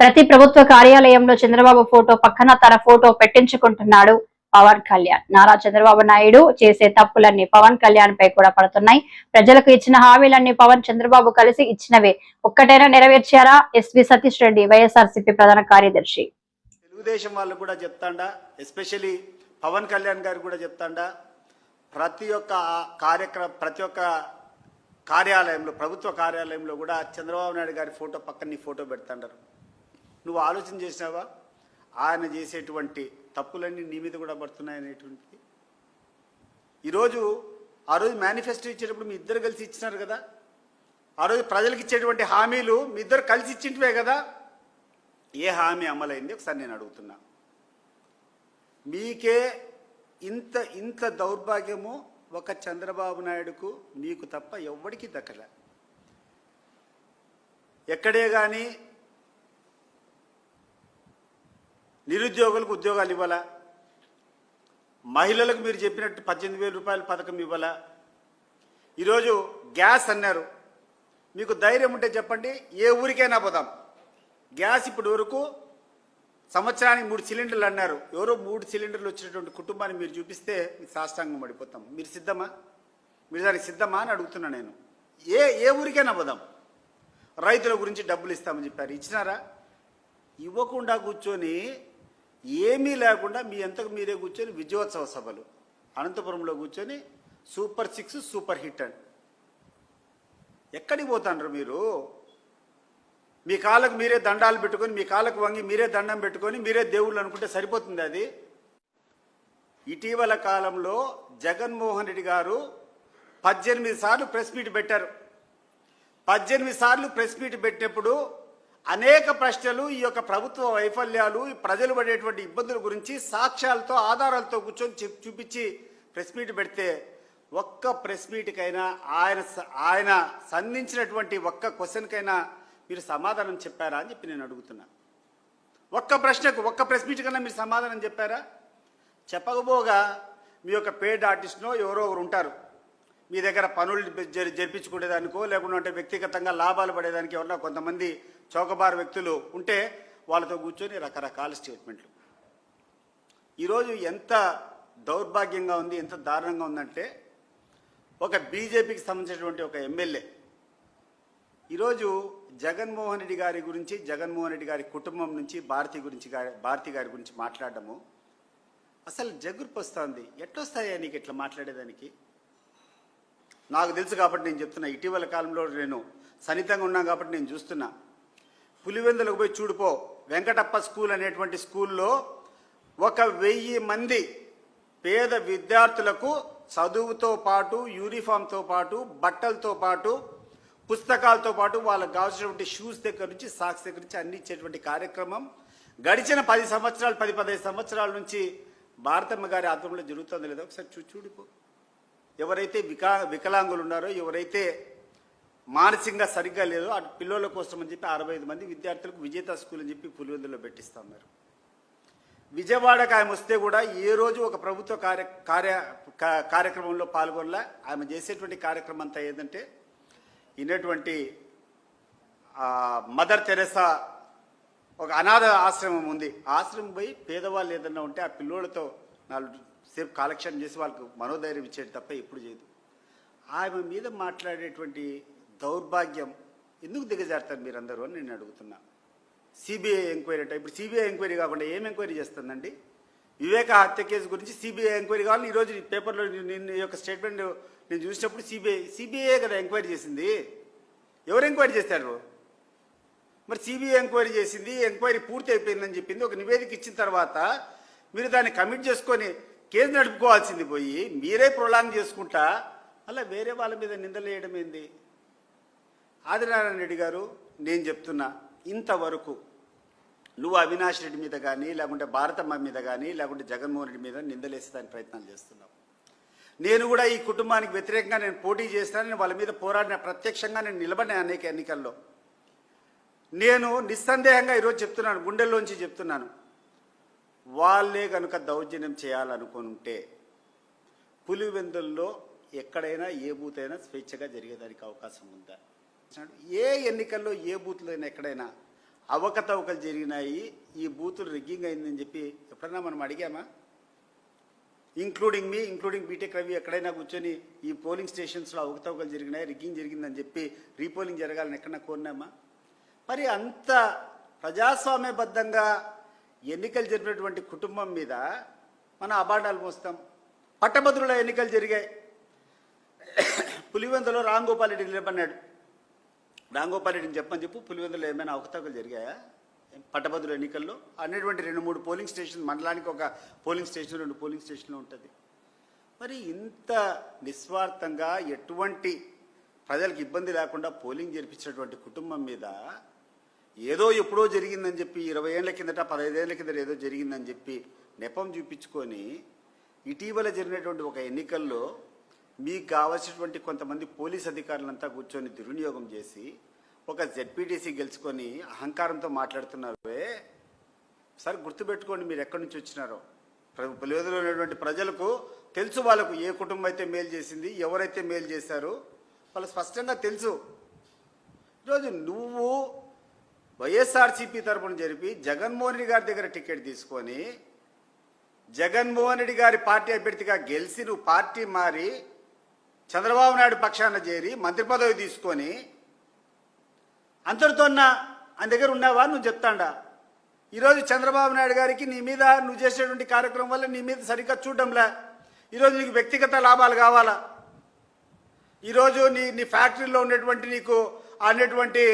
ప్రతి ప్రభుత్వ కార్యాలయంలో చంద్రబాబు ఫోటో పక్కన తన ఫోటో పెట్టించుకుంటున్నాడు పవన్ కళ్యాణ్. నారా చంద్రబాబు నాయుడు చేసే తప్పులన్నీ పవన్ కళ్యాణ్ పై కూడా పడుతున్నాయి. ప్రజలకు ఇచ్చిన హామీలన్నీ పవన్ చంద్రబాబు కలిసి ఇచ్చినవే. ఒక్కటైనా నెరవేర్చారా? ఎస్వి సతీష్ రెడ్డి వైఎస్ఆర్సీపీ ప్రధాన కార్యదర్శి. తెలుగుదేశం వాళ్ళు కూడా చెప్తాండా ఎస్పెషలీ పవన్ కళ్యాణ్ గారు కూడా చెప్తాండా ప్రతి ఒక్క కార్యక్రమ ప్రతి ఒక్క కార్యాలయంలో ప్రభుత్వ కార్యాలయంలో కూడా చంద్రబాబు నాయుడు గారి ఫోటో పక్కన నీ ఫోటో పెడతాండారు. నువ్వు ఆలోచన చేసినావా? ఆయన చేసేటువంటి తప్పులన్నీ నీ మీద కూడా పడుతున్నాయి అనేటువంటిది. ఈరోజు ఆ రోజు మేనిఫెస్టో ఇచ్చేటప్పుడు మీ ఇద్దరు కలిసి ఇచ్చినారు కదా? ఆ రోజు ప్రజలకు ఇచ్చేటువంటి హామీలు మీ ఇద్దరు కలిసి ఇచ్చింటివే కదా? ఏ హామీ అమలైంది? ఒకసారి నేను అడుగుతున్నా. మీకే ఇంత ఇంత దౌర్భాగ్యము ఒక చంద్రబాబు నాయుడుకు మీకు తప్ప ఎవ్వడికి దక్కలే. ఎక్కడే కానీ నిరుద్యోగులకు ఉద్యోగాలు ఇవ్వాలా? మహిళలకు మీరు చెప్పినట్టు పద్దెనిమిది వేల రూపాయల పథకం ఇవ్వాలా? ఈరోజు గ్యాస్ అన్నారు. మీకు ధైర్యం ఉంటే చెప్పండి ఏ ఊరికైనా పోదాం. గ్యాస్ ఇప్పటి వరకు సంవత్సరానికి మూడు సిలిండర్లు అన్నారు. ఎవరో మూడు సిలిండర్లు వచ్చినటువంటి కుటుంబాన్ని మీరు చూపిస్తే మీకు సాష్టాంగం పడిపోతాం. మీరు సిద్ధమా? మీరు దానికి సిద్ధమా అని అడుగుతున్నా నేను. ఏ ఏ ఊరికైనా పోదాం. రైతుల గురించి డబ్బులు ఇస్తామని చెప్పారు. ఇచ్చినారా? ఇవ్వకుండా కూర్చొని ఏమీ లేకుండా మీ అంతకు మీరే కూర్చొని విజయోత్సవ సభలు. అనంతపురంలో కూర్చొని సూపర్ సిక్స్ సూపర్ హిట్ అండి ఎక్కడికి పోతాండ్రు మీరు? మీ కాళ్ళకు మీరే దండాలు పెట్టుకొని మీ కాళ్ళకు వంగి మీరే దండం పెట్టుకొని మీరే దేవుళ్ళు అనుకుంటే సరిపోతుంది అది? ఇటీవల కాలంలో జగన్మోహన్ రెడ్డి గారు పద్దెనిమిది సార్లు ప్రెస్ మీట్ పెట్టారు. పద్దెనిమిది సార్లు ప్రెస్ మీట్ పెట్టినప్పుడు అనేక ప్రశ్నలు ఈ యొక్క ప్రభుత్వ వైఫల్యాలు ఈ ప్రజలు పడేటువంటి ఇబ్బందుల గురించి సాక్ష్యాలతో ఆధారాలతో కూర్చొని చెప్- చూపించి ప్రెస్ మీట్ పెడితే ఒక్క ప్రెస్ మీట్కైనా ఆయన స- ఆయన సంధించినటువంటి ఒక్క క్వశ్చన్కైనా మీరు సమాధానం చెప్పారా అని చెప్పి నేను అడుగుతున్నా. ఒక్క ప్రశ్నకు ఒక్క ప్రెస్ మీట్ కన్నా మీరు సమాధానం చెప్పారా? చెప్పకపోగా మీ యొక్క పేడ్ ఆర్టిస్ట్నో ఎవరో ఒకరు ఉంటారు. మీ దగ్గర పనులు జరి జరిపించుకునేదానికో లేకుంటే వ్యక్తిగతంగా లాభాలు పడేదానికి ఎవరన్నా కొంతమంది చౌకబారు వ్యక్తులు ఉంటే వాళ్ళతో కూర్చొని రకరకాల స్టేట్మెంట్లు. ఈరోజు ఎంత దౌర్భాగ్యంగా ఉంది ఎంత దారుణంగా ఉందంటే ఒక బీజేపీకి సంబంధించినటువంటి ఒక ఎమ్మెల్యే. ఈరోజు జగన్మోహన్ రెడ్డి గారి గురించి జగన్మోహన్ రెడ్డి గారి కుటుంబం నుంచి భారతి గురించి భారతి గారి గురించి మాట్లాడడము అసలు జగుర్పు వస్తుంది ఎట్లొస్తాయా నీకు ఇట్లా మాట్లాడేదానికి? నాకు తెలుసు కాబట్టి నేను చెప్తున్నా. ఇటీవల కాలంలో నేను సన్నిహితంగా ఉన్నాను కాబట్టి నేను చూస్తున్నా. పులివెందులకు పోయి చూడిపో వెంకటప్ప స్కూల్ అనేటువంటి స్కూల్లో ఒక వెయ్యి మంది పేద విద్యార్థులకు చదువుతో పాటు యూనిఫామ్తో పాటు బట్టలతో పాటు పుస్తకాలతో పాటు వాళ్ళకు కావాల్సినటువంటి షూస్ దగ్గర నుంచి సాక్స్ దగ్గర నుంచి అన్ని ఇచ్చేటువంటి కార్యక్రమం గడిచిన పది సంవత్సరాలు పది పదహైదు సంవత్సరాల నుంచి భారతమ్మ గారి ఆధ్వర్యంలో జరుగుతుంది. లేదా ఒకసారి చూ చూడిపో ఎవరైతే వికా వికలాంగులు ఉన్నారో ఎవరైతే మానసికంగా సరిగ్గా లేదో అటు పిల్లల కోసం అని చెప్పి అరవై ఐదు మంది విద్యార్థులకు విజేత స్కూల్ అని చెప్పి పులివెందులో పెట్టిస్తాం ఉన్నారు విజయవాడకు ఆమె వస్తే కూడా ఏ రోజు ఒక ప్రభుత్వ కార్య కార్య కార్యక్రమంలో పాల్గొనలే. ఆమె చేసేటువంటి కార్యక్రమం అంతా ఏంటంటే ఇన్నటువంటి మదర్ తెరెసా ఒక అనాథ ఆశ్రమం ఉంది. ఆశ్రమం పోయి పేదవాళ్ళు ఏదన్నా ఉంటే ఆ పిల్లోళ్ళతో నాలుగు సేపు కాలక్షేపం చేసి వాళ్ళకు మనోధైర్యం ఇచ్చేది తప్ప ఎప్పుడు చేయదు. ఆమె మీద మాట్లాడేటువంటి దౌర్భాగ్యం ఎందుకు దిగజారుతారు మీరందరూ అని నేను అడుగుతున్నా. సిబిఐ ఎంక్వైరీ అంటే ఇప్పుడు సిబిఐ ఎంక్వైరీ కాకుండా ఏం ఎంక్వైరీ చేస్తుందండి? వివేక హత్య కేసు గురించి సిబిఐ ఎంక్వైరీ కావాలని ఈరోజు పేపర్లో నేను యొక్క స్టేట్మెంట్ నేను చూసినప్పుడు సిబిఐ సిబిఐ కదా ఎంక్వైరీ చేసింది. ఎవరు ఎంక్వైరీ చేస్తారు మరి సిబిఐ ఎంక్వైరీ చేసింది ఎంక్వైరీ పూర్తి అయిపోయిందని చెప్పింది. ఒక నివేదిక ఇచ్చిన తర్వాత మీరు దాన్ని కమిట్ చేసుకొని కేసు నడుపుకోవాల్సింది పోయి మీరే ప్రొలాంగ్ చేసుకుంటా అలా వేరే వాళ్ళ మీద నిందలేయడం ఏంది? ఆదినారాయణ రెడ్డి గారు నేను చెప్తున్నా ఇంతవరకు నువ్వు అవినాష్ రెడ్డి మీద కానీ లేకుంటే భారతమ్మ మీద కానీ లేకుంటే జగన్మోహన్ రెడ్డి మీద నిందలేసేదానికి ప్రయత్నాలు చేస్తున్నావు. నేను కూడా ఈ కుటుంబానికి వ్యతిరేకంగా నేను పోటీ చేస్తానని వాళ్ళ మీద పోరాడిన ప్రత్యక్షంగా నేను నిలబడిన అనేక ఎన్నికల్లో. నేను నిస్సందేహంగా ఈరోజు చెప్తున్నాను గుండెల్లోంచి చెప్తున్నాను. వాళ్ళే కనుక దౌర్జన్యం చేయాలనుకుంటే పులివెందుల్లో ఎక్కడైనా ఏ బూత్ అయినా స్వేచ్ఛగా జరిగేదానికి అవకాశం ఉందా? ఏ ఎన్నికల్లో ఏ బూత్లో అయినా ఎక్కడైనా అవకతవకలు జరిగినాయి ఈ బూతులు రిగ్గింగ్ అయిందని చెప్పి ఎప్పుడన్నా మనం అడిగామా? ఇంక్లూడింగ్ మీ ఇంక్లూడింగ్ బీటెక్ రవి ఎక్కడైనా కూర్చొని ఈ పోలింగ్ స్టేషన్స్లో అవకతవకలు జరిగినాయి రిగ్గింగ్ జరిగిందని చెప్పి రీపోలింగ్ జరగాలని ఎక్కడన్నా కోరినామా? మరి అంత ప్రజాస్వామ్యబద్ధంగా ఎన్నికలు జరిపినటువంటి కుటుంబం మీద మన అబాండాలు మోస్తాం. పట్టభద్రుల ఎన్నికలు జరిగాయి. పులివెందులో రామ్ రెడ్డి నిలబడినాడు. రామ్ రెడ్డిని చెప్పని చెప్పు పులివెందులో ఏమైనా అవకతవకలు జరిగాయా? పట్టభద్రుల ఎన్నికల్లో అనేటువంటి రెండు మూడు పోలింగ్ స్టేషన్ మండలానికి ఒక పోలింగ్ స్టేషన్ రెండు పోలింగ్ స్టేషన్లు ఉంటుంది. మరి ఇంత నిస్వార్థంగా ఎటువంటి ప్రజలకు ఇబ్బంది లేకుండా పోలింగ్ జరిపించినటువంటి కుటుంబం మీద ఏదో ఎప్పుడో జరిగిందని చెప్పి ఇరవై ఏళ్ళ కిందట పదహైదేళ్ళ కిందట ఏదో జరిగిందని చెప్పి నెపం చూపించుకొని ఇటీవల జరిగినటువంటి ఒక ఎన్నికల్లో మీకు కావాల్సినటువంటి కొంతమంది పోలీస్ అధికారులంతా కూర్చొని దుర్వినియోగం చేసి ఒక జెడ్పీటీసీ గెలుచుకొని అహంకారంతో మాట్లాడుతున్నారే. సార్ గుర్తుపెట్టుకోండి మీరు ఎక్కడి నుంచి వచ్చినారో. పులివెదలో ఉన్నటువంటి ప్రజలకు తెలుసు వాళ్ళకు ఏ కుటుంబం అయితే మేలు చేసింది ఎవరైతే మేలు చేశారో వాళ్ళు స్పష్టంగా తెలుసు. ఈరోజు నువ్వు వైఎస్ఆర్సీపీ తరపున జరిపి జగన్మోహన్ రెడ్డి గారి దగ్గర టికెట్ తీసుకొని జగన్మోహన్ రెడ్డి గారి పార్టీ అభ్యర్థిగా గెలిచి నువ్వు పార్టీ మారి చంద్రబాబు నాయుడు పక్షాన చేరి మంత్రి పదవి తీసుకొని అంతటితోన్నా ఆయన దగ్గర ఉన్నావా? నువ్వు చెప్తాడా. ఈరోజు చంద్రబాబు నాయుడు గారికి నీ మీద నువ్వు చేసేటువంటి కార్యక్రమం వల్ల నీ మీద సరిగ్గా చూడడంలే? ఈరోజు నీకు వ్యక్తిగత లాభాలు కావాలా? ఈరోజు నీ నీ ఫ్యాక్టరీలో ఉన్నటువంటి నీకు అనేటువంటి